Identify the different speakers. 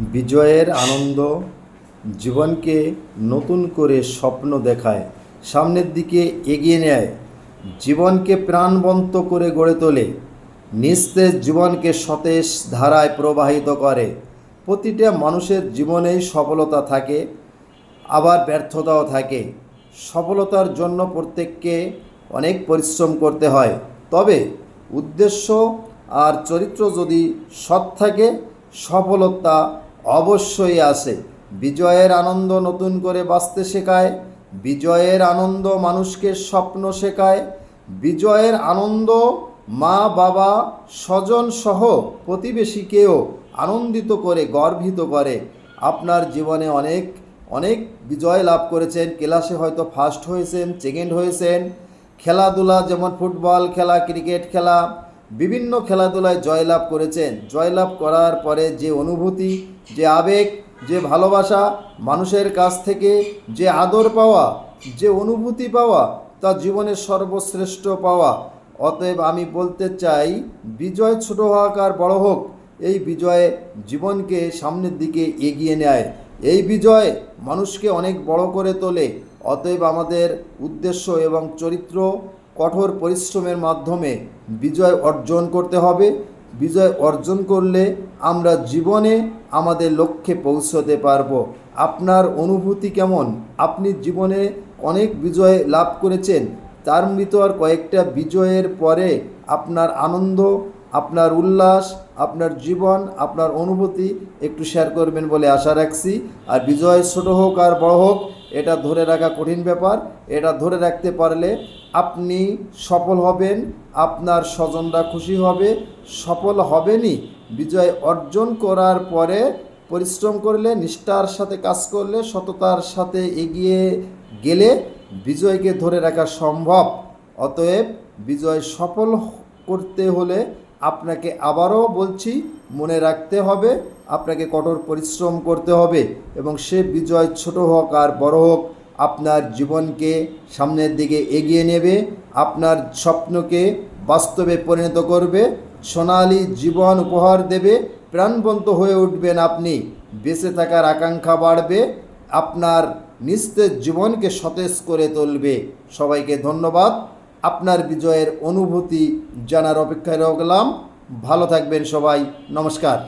Speaker 1: বিজয়ের আনন্দ জীবনকে নতুন করে স্বপ্ন দেখায়, সামনের দিকে এগিয়ে নেয়, জীবনকে প্রাণবন্ত করে গড়ে তোলে, নিস্তেজ জীবনকে সতেজ ধারায় প্রবাহিত করে। প্রতিটা মানুষের জীবনেই সফলতা থাকে, আবার ব্যর্থতাও থাকে। সফলতার জন্য প্রত্যেককে অনেক পরিশ্রম করতে হয়। তবে উদ্দেশ্য আর চরিত্র যদি সৎ থাকে, সফলতা অবশ্যই আসে বিজয়ের আনন্দ নতুন করে বাঁচতে শেখায়, বিজয়ের আনন্দ মানুষকে স্বপ্ন শেখায়, বিজয়ের আনন্দ মা, বাবা, স্বজন সহ প্রতিবেশীকেও আনন্দিত করে, গর্বিত করে। আপনার জীবনে অনেক অনেক বিজয় লাভ করেছেন। ক্লাসে হয়তো ফার্স্ট হয়েছেন সেকেন্ড হয়েছেন। খেলাধুলা যেমন ফুটবল খেলা, ক্রিকেট খেলা বিভিন্ন খেলাধুলায় জয়লাভ করেছেন। জয়লাভ করার পরে যে অনুভূতি, যে আবেগ, যে ভালোবাসা মানুষের কাছ থেকে, যে আদর পাওয়া, যে অনুভূতি পাওয়া, তা জীবনের সর্বশ্রেষ্ঠ পাওয়া। অতএব আমি বলতে চাই, বিজয় ছোট হোক আর বড় হোক, এই বিজয়ে জীবনকে সামনের দিকে এগিয়ে নেয়। এই বিজয় মানুষকে অনেক বড় করে তোলে। অতএব আমাদের উদ্দেশ্য এবং চরিত্র কঠোর পরিশ্রমের মাধ্যমে বিজয় অর্জন করতে হবে। বিজয় অর্জন করলে আমরা জীবনে আমাদের লক্ষ্যে পৌঁছতে পারব। আপনার অনুভূতি কেমন? আপনি জীবনে অনেক বিজয় লাভ করেছেন। তার ভিতর কয়েকটা বিজয়ের পরে আপনার আনন্দ, আপনার উল্লাস, আপনার জীবন, আপনার অনুভূতি একটু শেয়ার করবেন বলে আশা রাখছি। আর বিজয় ছোট হোক আর বড় হোক, এটা ধরে রাখা কঠিন ব্যাপার। এটা ধরে রাখতে পারলে আপনি সফল হবেন, আপনার স্বজনরা খুশি হবে, সফল হবেনই। বিজয় অর্জন করার পরে পরিশ্রম করলে, নিষ্ঠার সাথে কাজ করলে, সততার সাথে এগিয়ে গেলে বিজয়কে ধরে রাখা সম্ভব। অতএব বিজয় সফল করতে হলে আপনাকে আবারও বলছি, মনে রাখতে হবে, আপনাকে কঠোর পরিশ্রম করতে হবে এবং সে বিজয় ছোট হোক আর বড় হোক আপনার জীবনকে সামনের দিকে এগিয়ে নেবে, আপনার স্বপ্নকে বাস্তবে পরিণত করবে, সোনালি জীবন উপহার দেবে, প্রাণবন্ত হয়ে উঠবেন আপনি, বেঁচে থাকার আকাঙ্ক্ষা বাড়বে, আপনার নিস্তেজ জীবনকে সতেজ করে তুলবে। সবাইকে ধন্যবাদ, আপনার বিজয়ের অনুভূতি জানার অপেক্ষায় রাখলাম ভালো থাকবেন সবাই, নমস্কার।